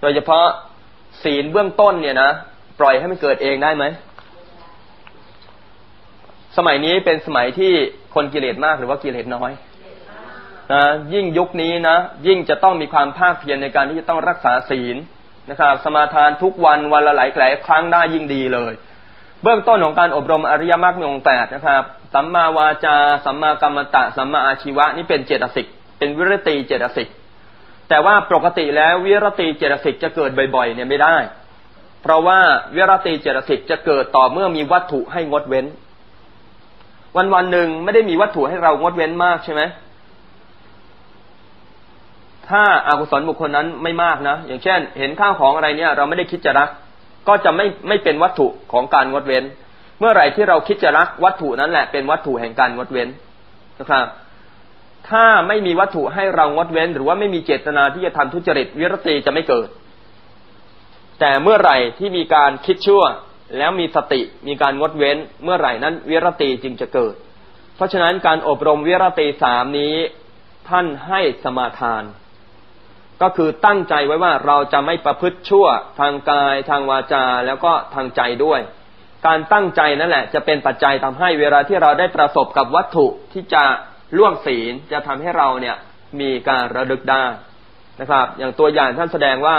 โดยเฉพาะศีลเบื้องต้นเนี่ยนะปล่อยให้มันเกิดเองได้ไหม สมัยนี้เป็นสมัยที่คนกิเลสมากหรือว่ากิเลสน้อยนะยิ่งยุคนี้นะยิ่งจะต้องมีความภาคเพียรในการที่จะต้องรักษาศีลนะครับ สมาทานทุกวันวันละหลายหลายครั้งได้ยิ่งดีเลย เบื้องต้นของการอบรมอริยมรรคมีองแปดนะครับสัมมาวาจาสัมมากรรมตะสัมมาอาชีวะนี่เป็นเจตสิกเป็นวิรติเจตสิก แต่ว่าปกติแล้ววิรติเจตสิกจะเกิดบ่อยๆ เนี่ยไม่ได้ เพราะว่าวิรติเจตสิกจะเกิดต่อเมื่อมีวัตถุให้งดเว้น วันวันหนึ่งไม่ได้มีวัตถุให้เรางดเว้นมากใช่ไหมถ้าอากุศลบุคคลนั้นไม่มากนะ อย่างเช่น เห็นข้าวของอะไรเนี่ย เราไม่ได้คิดจะรัก ก็จะไม่ไม่เป็นวัตถุของการงดเว้น เมื่อไหร่ที่เราคิดจะรักวัตถุนั้นแหละเป็นวัตถุแห่งการงดเว้นนะครับ ถ้าไม่มีวัตถุให้เรางดเว้น หรือว่าไม่มีเจตนาที่จะทำทุจริตวิรติจะไม่เกิด แต่เมื่อไหร่ที่มีการคิดชั่ว แล้วมีสติมีการงดเว้น เมื่อไหร่นั้นวิรติจึงจะเกิด เพราะฉะนั้นการอบรมวิรติสามนี้ท่านให้สมาทาน ก็คือตั้งใจไว้ว่าเราจะไม่ประพฤติชั่วทางกายทางวาจาแล้วก็ทางใจด้วย การตั้งใจนั่นแหละ จะเป็นปัจจัยทำให้เวลาที่เราได้ประสบกับวัตถุที่จะ ล่วงศีลจะทำให้เราเนี่ยมีการระลึกได้นะครับ อย่างตัวอย่างท่านแสดงว่า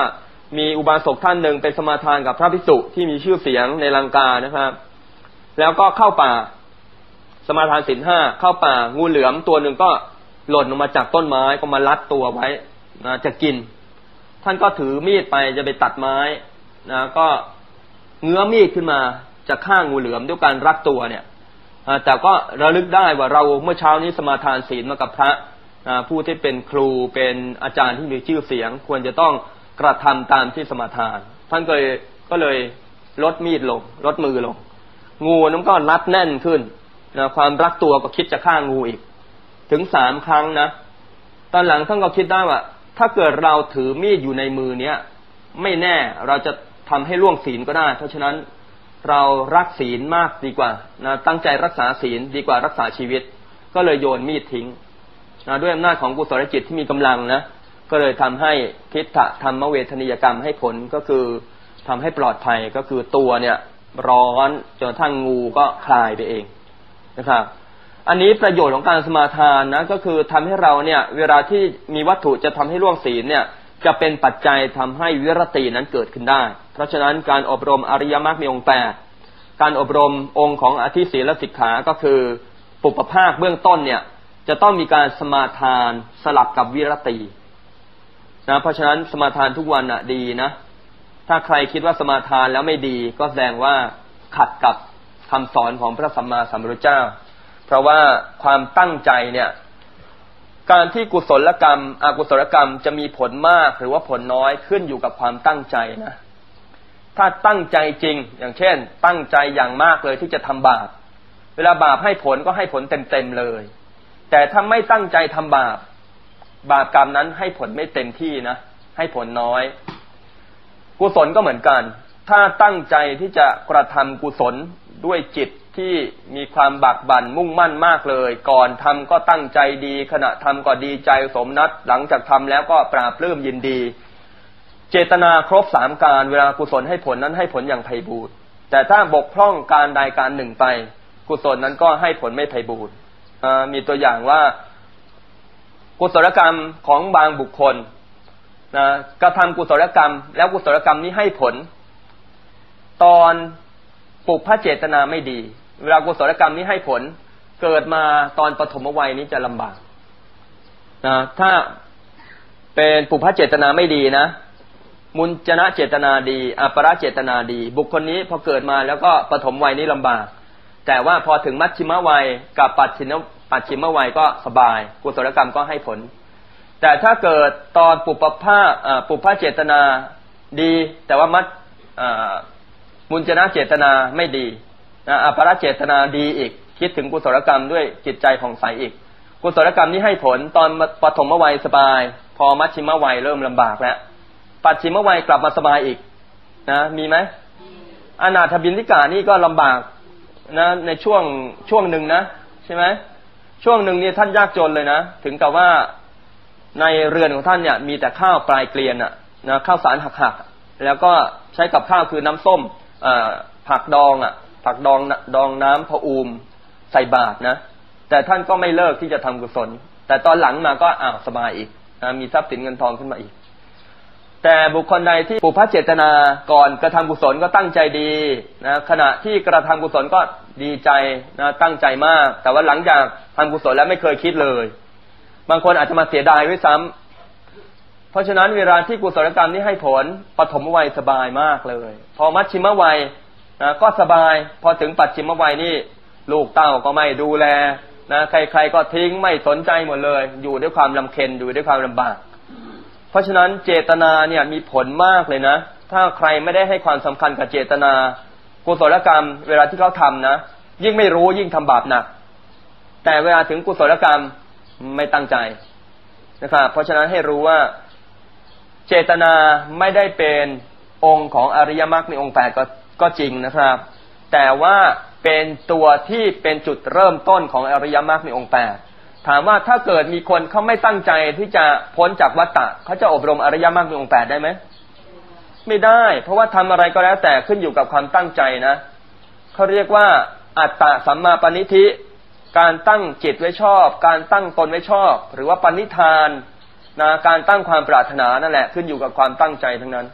มีอุบาสกท่านหนึ่งเป็นสมาทานกับพระภิกษุที่มีชื่อเสียงในลังกานะครับ แล้วก็เข้าป่า สมาทานศีลห้าเข้าป่างูเหลือมตัวหนึ่งก็หล่นลงมาจากต้นไม้ก็มาลัดตัวไว้นะจะกิน ท่านก็ถือมีดไปจะไปตัดไม้นะก็เงื้อมีดขึ้นมาจะฆ่างูเหลือมด้วยการรักตัวเนี่ย แต่ก็ระลึกได้ว่าเราเมื่อเช้านี้สมาทานศีลมากับพระผู้ที่เป็นครูเป็นอาจารย์ที่มีชื่อเสียง ควรจะต้องกระทำตามที่สมาทาน ท่านก็เลยก็เลยลดมีดลงลดมือลง งูนั้นก็รัดแน่นขึ้นนะความรักตัวก็คิดจะฆ่างูอีก ถึงสามครั้งนะ ตอนหลังท่านก็คิดได้ว่า ถ้าเกิดเราถือมีดอยู่ในมือเนี้ยไม่แน่เราจะทำให้ล่วงศีลก็ได้ เพราะฉะนั้น เรารักศีลมากดีกว่านะตั้งใจรักษาศีลดีกว่ารักษาชีวิต ก็เลยโยนมีดทิ้งนะด้วยอำนาจของกุศลจิตที่มีกำลังนะก็เลยทำให้ทิฏฐธรรมเวทนิยกรรมให้ผลก็คือทำให้ปลอดภัยก็คือตัวเนี่ย ร้อนจนทั้งงูก็คลายไปเองนะครับ อันนี้ประโยชน์ของการสมาทานนะก็คือทำให้เราเนี่ย เวลาที่มีวัตถุจะทำให้ล่วงศีลเนี่ย จะเป็นปัจจัยทำให้วิรตินั้นเกิดขึ้นได้ เพราะฉะนั้นการอบรมอริยมรรคมีองค์แปดการอบรมองค์ของอธิศีลสิกขา ก็คือปุปภาคเบื้องต้นเนี่ยจะต้องมีการสมาทานสลับกับวิรตินะเพราะฉะนั้นสมาทานทุกวันอะดีนะ ถ้าใครคิดว่าสมาทานแล้วไม่ดี ก็แสดงว่าขัดกับคำสอนของพระสัมมาสัมพุทธเจ้า เพราะว่าความตั้งใจเนี่ย การที่กุศลกรรมอกุศลกรรมจะมีผลมากหรือว่าผลน้อยขึ้นอยู่กับความตั้งใจนะ ถ้าตั้งใจจริง อย่างเช่น ตั้งใจอย่างมากเลยที่จะทำบาป เวลาบาปให้ผลก็ให้ผลเต็มๆเลย แต่ถ้าไม่ตั้งใจทำบาป บาปกรรมนั้นให้ผลไม่เต็มที่นะ ให้ผลน้อย กุศลก็เหมือนกัน ถ้าตั้งใจที่จะกระทำกุศลด้วยจิต ที่มีความบักบั่นมุ่งมั่นมากเลย ก่อนทำก็ตั้งใจดี ขณะทำก็ดีใจสมนัดหลังจากทำแล้วก็ปราบเรื่มยินดี เจตนาครบสามการเวลากุศลให้ผลนั้นให้ผลอย่างไพบูรแต่ถ้าบกพร่องการใดการหนึ่งไป กุศลนั้นก็ให้ผลไม่ไพบูรมีตัวอย่างว่า กุศลกรรมของบางบุคคลนะกระทำกุศลกรรม แล้วกุศลกรรมนี้ให้ผล ตอน ปุพพเจตนาไม่ดีเวลากุศลกรรมนี้ให้ผลเกิดมาตอนปฐมวัยนี้จะลำบากนะถ้าเป็นปุพพเจตนาไม่ดีนะ มุนจนะเจตนาดี อัปราเจตนาดี บุคคลนี้พอเกิดมาแล้วก็ปฐมวัยนี้ลำบาก แต่ว่าพอถึงมัชชิมวัยกับปัจฉิมปัจฉิมวัยก็สบาย กุศลกรรมก็ให้ผล แต่ถ้าเกิดตอนปุปภาปุพพเจตนาดี แต่ว่ามัช มุญจนะเจตนาไม่ดีนะอภรเจตนาดีอีก คิดถึงกุศลกรรมด้วยจิตใจของใสอีก กุศลกรรมนี้ให้ผลตอนปฐมวัยสบาย พอมัชชิมวัยเริ่มลำบากแล้ว ปัจฉิมวัยกลับมาสบายอีกนะมีไหมอนาถบินทิกานี่ก็ลำบากนะในช่วงช่วงหนึ่งนะใช่ไหมช่วงหนึ่งนี่ท่านยากจนเลยนะถึงกับว่าในเรือนของท่านเนี่ยมีแต่ข้าวปลายเกลียนอะนะข้าวสารหักๆแล้วก็ใช้กับข้าวคือน้ำส้ม ผักดองอะ ผักดองดองน้ำพะอูมใส่บาตรนะ แต่ท่านก็ไม่เลิกที่จะทำกุศล แต่ตอนหลังมาก็อ้าวสบายอีกนะมีทรัพย์สินเงินทองขึ้นมาอีก แต่บุคคลใดที่ผูกพัเจตนาก่อนกระทำกุศลก็ตั้งใจดีนะขณะที่กระทำกุศลก็ดีใจนะตั้งใจมาก แต่ว่าหลังจากทำกุศลแล้วไม่เคยคิดเลย บางคนอาจจะมาเสียดายด้วยซ้ำ เพราะฉะนั้นเวลาที่กุศลกรรมนี้ให้ผลปฐมวัยสบายมากเลย พอมัชชิมวัยนะก็สบาย พอถึงปัจฉิมวัยนี่ลูกเต้าก็ไม่ดูแลนะใครๆก็ทิ้งไม่สนใจหมดเลย อยู่ด้วยความลำเค็นอยู่ด้วยความลำบาก เพราะฉะนั้นเจตนาเนี่ยมีผลมากเลยนะ ถ้าใครไม่ได้ให้ความสำคัญกับเจตนา กุศลกรรม เวลาที่เขาทำนะ ยิ่งไม่รู้ยิ่งทำบาปหนัก แต่เวลาถึงกุศลกรรมไม่ตั้งใจนะครับเพราะฉะนั้นให้รู้ว่า เจตนาไม่ได้เป็นองค์ของอริยมรรคในองค์แปดก็ก็จริงนะครับ แต่ว่าเป็นตัวที่เป็นจุดเริ่มต้นของอริยมรรคในองค์แปดถามว่าถ้าเกิดมีคนเขาไม่ตั้งใจที่จะพ้นจากวัฏฏะเขาจะอบรมอริยมรรคในองค์แปดได้ไหมไม่ได้ เพราะว่าทำอะไรก็แล้วแต่ขึ้นอยู่กับความตั้งใจนะเขาเรียกว่าอัตตะสัมมาปณิธิ การตั้งจิตไว้ชอบ การตั้งตนไว้ชอบ หรือว่าปณิธาน นะการตั้งความปรารถนานั่นแหละขึ้นอยู่กับความตั้งใจทั้งนั้น